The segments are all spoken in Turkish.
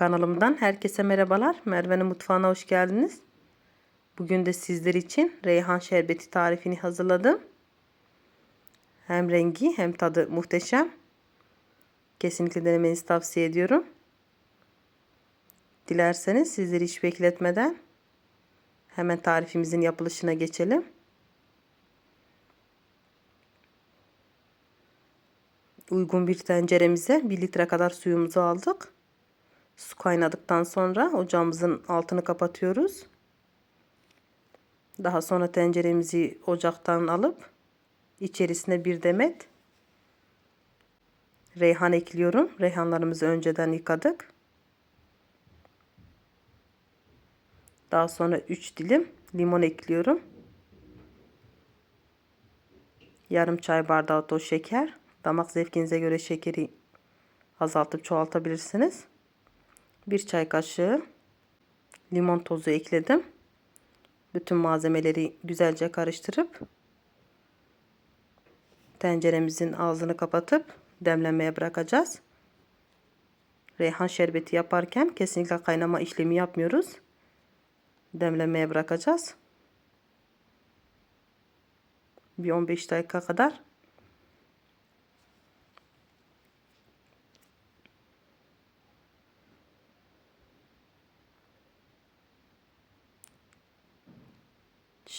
Kanalımdan herkese merhabalar. Merve'nin mutfağına hoş geldiniz. Bugün de sizler için reyhan şerbeti tarifini hazırladım. Hem rengi hem tadı muhteşem. Kesinlikle denemenizi tavsiye ediyorum. Dilerseniz sizleri hiç bekletmeden hemen tarifimizin yapılışına geçelim. Uygun bir tenceremize 1 litre kadar suyumuzu aldık. Su kaynadıktan sonra ocağımızın altını kapatıyoruz. Daha sonra tenceremizi ocaktan alıp içerisine bir demet reyhan ekliyorum. Reyhanlarımızı önceden yıkadık. Daha sonra 3 dilim limon ekliyorum. Yarım çay bardağı toz şeker. Damak zevkinize göre şekeri azaltıp çoğaltabilirsiniz. 1 çay kaşığı limon tozu ekledim. Bütün malzemeleri güzelce karıştırıp tenceremizin ağzını kapatıp demlenmeye bırakacağız. Reyhan şerbeti yaparken kesinlikle kaynama işlemi yapmıyoruz. Demlenmeye bırakacağız. Bir 15 dakika kadar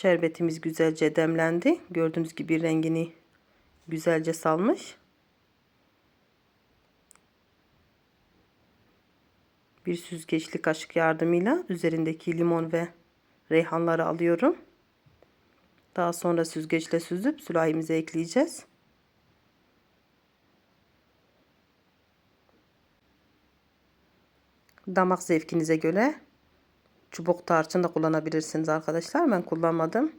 Şerbetimiz güzelce demlendi. Gördüğünüz gibi rengini güzelce salmış. Bir süzgeçli kaşık yardımıyla üzerindeki limon ve reyhanları alıyorum. Daha sonra süzgeçle süzüp sülahimize ekleyeceğiz. Damak zevkinize göre Çubuk tarçın da kullanabilirsiniz arkadaşlar. Ben kullanmadım.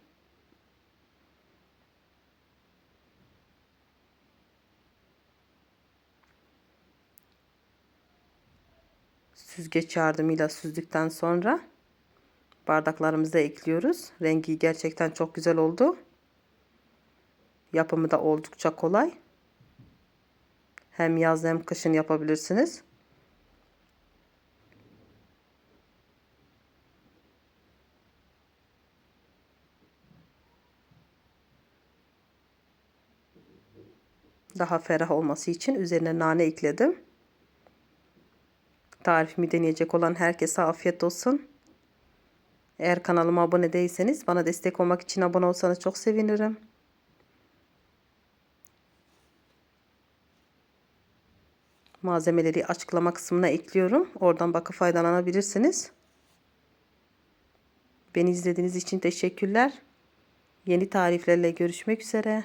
Süzgeç yardımıyla süzdükten sonra bardaklarımıza ekliyoruz. Rengi gerçekten çok güzel oldu. Yapımı da oldukça kolay. Hem yaz hem kışın yapabilirsiniz. Daha ferah olması için üzerine nane ekledim. Tarifimi deneyecek olan herkese afiyet olsun. Eğer kanalıma abone değilseniz bana destek olmak için abone olsanız çok sevinirim. Malzemeleri açıklama kısmına ekliyorum. Oradan bakıp faydalanabilirsiniz. Beni izlediğiniz için teşekkürler. Yeni tariflerle görüşmek üzere.